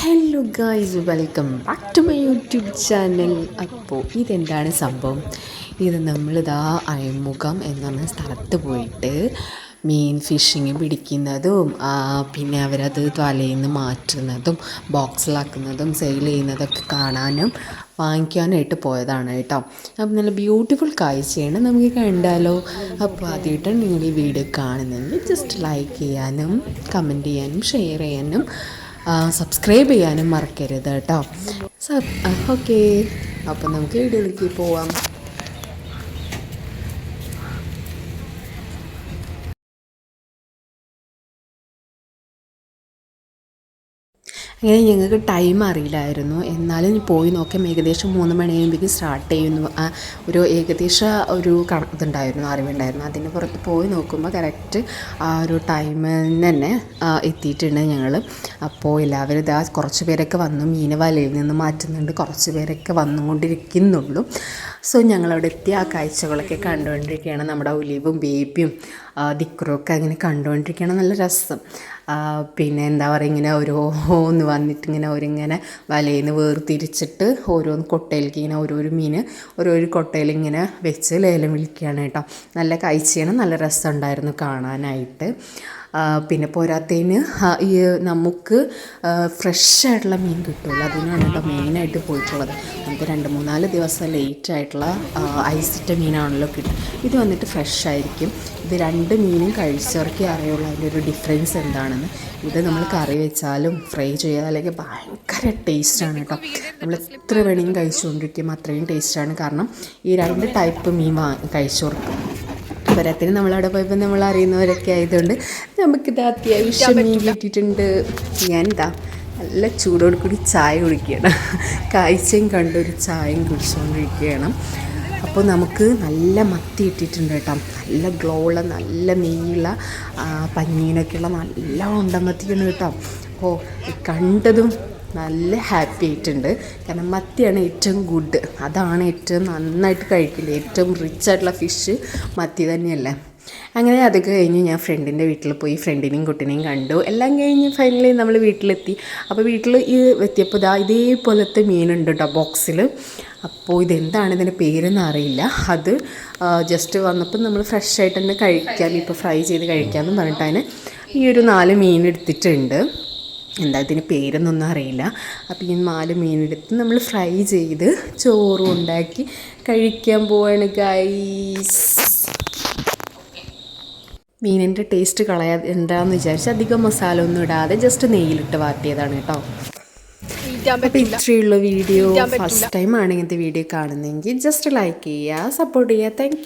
Hello guys welcome back to my YouTube channel അപ്പോൾ ഇതെന്താണ് സംഭവം? ഇത് നമ്മളിതാ അയമുഖം എന്ന് സ്ഥലത്ത് പോയിട്ട് മീൻ ഫിഷിങ് പിടിക്കുന്നതും പിന്നെ അവരത് തലയിൽ നിന്ന് മാറ്റുന്നതും ബോക്സിലാക്കുന്നതും സെയിൽ ചെയ്യുന്നതൊക്കെ കാണാനും വാങ്ങിക്കാനായിട്ട് പോയതാണ് കേട്ടോ. അപ്പം നല്ല ബ്യൂട്ടിഫുൾ കാഴ്ചയാണ് നമുക്ക് കണ്ടാലോ. അപ്പോൾ ആദ്യമായിട്ടാണ് നിങ്ങൾ ഈ വീഡിയോ കാണുന്നതെങ്കിൽ ജസ്റ്റ് ലൈക്ക് ചെയ്യാനും കമന്റ് ചെയ്യാനും ഷെയർ ചെയ്യാനും സബ്സ്ക്രൈബ് ചെയ്യാനും മറക്കരുത് കേട്ടോ. ഓക്കെ അപ്പം നമുക്ക് വീഡിയോയിലേക്ക് പോവാം. അങ്ങനെ ഞങ്ങൾക്ക് ടൈം അറിയില്ലായിരുന്നു. എന്നാലും പോയി നോക്കിയാൽ ഏകദേശം മൂന്ന് മണിയാകുമ്പോഴേക്കും സ്റ്റാർട്ട് ചെയ്യുന്നു. ഒരു ഏകദേശം ഒരു ഇതുണ്ടായിരുന്നു അറിവുണ്ടായിരുന്നു അതിന് പുറത്ത് പോയി നോക്കുമ്പോൾ കറക്റ്റ് ആ ഒരു ടൈമിൽ തന്നെ എത്തിയിട്ടുണ്ട് ഞങ്ങൾ അപ്പോൾ എല്ലാവരും ഇതാ കുറച്ച് പേരൊക്കെ വന്നു. മീനവലയിൽ നിന്ന് മാറ്റുന്നുണ്ട്. കുറച്ച് പേരൊക്കെ വന്നുകൊണ്ടിരിക്കുന്നുള്ളൂ. സോ ഞങ്ങളവിടെ എത്തി ആ കാഴ്ചകളൊക്കെ കണ്ടുകൊണ്ടിരിക്കുകയാണ്. നമ്മുടെ ഒലിവും ബേബിയും ദിക്റും ഒക്കെ അങ്ങനെ കണ്ടുകൊണ്ടിരിക്കുകയാണ്. നല്ല രസം. പിന്നെ എന്താ പറയുക ഇങ്ങനെ ഓരോന്ന് വന്നിട്ട് ഇങ്ങനെ അവരിങ്ങനെ വലയിൽ നിന്ന് വേർതിരിച്ചിട്ട് ഓരോന്ന് കൊട്ടയിലേക്ക് ഇങ്ങനെ ഓരോരോ മീൻ ഓരോരോ കൊട്ടയിൽ ഇങ്ങനെ വെച്ച് ലേലം വിളിക്കുകയാണ് കേട്ടോ. നല്ല കാഴ്ചയാണ് നല്ല രസമുണ്ടായിരുന്നു കാണാനായിട്ട്. പിന്നെ പോരാത്തതിന് ഈ നമുക്ക് ഫ്രഷ് ആയിട്ടുള്ള മീൻ കിട്ടുമല്ലോ അതിനാണ് കേട്ടോ മെയിനായിട്ട് പോയിട്ടുള്ളത്. നമുക്ക് രണ്ട് മൂന്നാൽ ദിവസം ലേറ്റ് ആയിട്ടുള്ള ഐസിട്ട മീനാണല്ലോ കിട്ടും ഇത് വന്നിട്ട് ഫ്രഷ് ആയിരിക്കും. ഇത് രണ്ട് മീനും കഴിച്ചവർക്കേ അറിയുള്ളൂ അതിന്റെ ഒരു ഡിഫറൻസ് എന്താണെന്ന്. ഇത് നമ്മൾ കറി വെച്ചാലും ഫ്രൈ ചെയ്താലൊക്കെ ഭയങ്കര ടേസ്റ്റാണ് കേട്ടോ നമ്മൾ എത്ര വേണമെങ്കിലും കഴിച്ചുകൊണ്ടിരിക്കും. അത്രയും ടേസ്റ്റാണ് കാരണം ഈ രണ്ട് ടൈപ്പ് മീൻ വാ കഴിച്ചവർക്ക്. പോരാത്തിന് നമ്മളവിടെ പോയപ്പോൾ നമ്മൾ അറിയുന്നവരൊക്കെ ആയതുകൊണ്ട് നമുക്കിത് അത്യാവശ്യം മീൻ കിട്ടിയിട്ടുണ്ട്. ഞാൻ എന്താ നല്ല ചൂടോട് കൂടി ചായ കുടിക്കണം കാഴ്ചയും കണ്ടൊരു ചായയും കുടിച്ചുകൊണ്ടിരിക്കുകയാണ്. അപ്പോൾ നമുക്ക് നല്ല മത്തി ഇട്ടിട്ടുണ്ട് കേട്ടോ. നല്ല ഗ്ലോ ഉള്ള നല്ല നെയ്യുള്ള പഞ്ഞീനൊക്കെയുള്ള നല്ല ഉണ്ടമത്തിയാണ് കേട്ടോ. അപ്പോൾ കണ്ടതും നല്ല ഹാപ്പി ആയിട്ടുണ്ട്. കാരണം മത്തിയാണ് ഏറ്റവും ഗുഡ് അതാണ് ഏറ്റവും നന്നായിട്ട് കഴിക്കില്ല. ഏറ്റവും റിച്ച് ആയിട്ടുള്ള ഫിഷ് മത്തി തന്നെയല്ലേ. അങ്ങനെ അത് കഴിഞ്ഞ് ഞാൻ ഫ്രണ്ടിന്റെ വീട്ടിൽ പോയി. ഫ്രണ്ടിനെയും കുട്ടിനെയും കണ്ടു. എല്ലാം കഴിഞ്ഞ് ഫൈനലി നമ്മൾ വീട്ടിലെത്തി. അപ്പോൾ വീട്ടിൽ ഈ എത്തിയപ്പോൾ ഇതാ ഇതേപോലത്തെ മീനുണ്ട് കേട്ടോ ബോക്സിൽ അപ്പോൾ ഇതെന്താണ് ഇതിന്റെ പേരെന്ന് അറിയില്ല. അത് ജസ്റ്റ് വന്നപ്പോൾ നമ്മൾ ഫ്രഷ് ആയിട്ട് തന്നെ കഴിക്കാം. ഇപ്പോൾ ഫ്രൈ ചെയ്ത് കഴിക്കാമെന്ന് പറഞ്ഞിട്ട് അതിന് ഈ ഒരു നാല് മീൻ എടുത്തിട്ടുണ്ട്. എന്താ ഇതിന് പേരൊന്നൊന്നും അറിയില്ല. അപ്പോൾ ഈ നാല് മീനെടുത്ത് നമ്മൾ ഫ്രൈ ചെയ്ത് ചോറും ഉണ്ടാക്കി കഴിക്കാൻ പോവാണ് ഗൈസ് മീനിന്റെ ടേസ്റ്റ് കളയാ എന്താന്ന് വിചാരിച്ച് അധികം മസാല ഒന്നും ഇടാതെ ജസ്റ്റ് നെയ്യിലിട്ട് വാട്ടിയതാണ് കേട്ടോ. അപ്പോൾ ഇത്രയുള്ള വീഡിയോ. ഫസ്റ്റ് ടൈം ആണ് ഇങ്ങനത്തെ വീഡിയോ കാണുന്നതെങ്കിൽ ജസ്റ്റ് ലൈക്ക് ചെയ്യുക സപ്പോർട്ട് ചെയ്യുക. താങ്ക്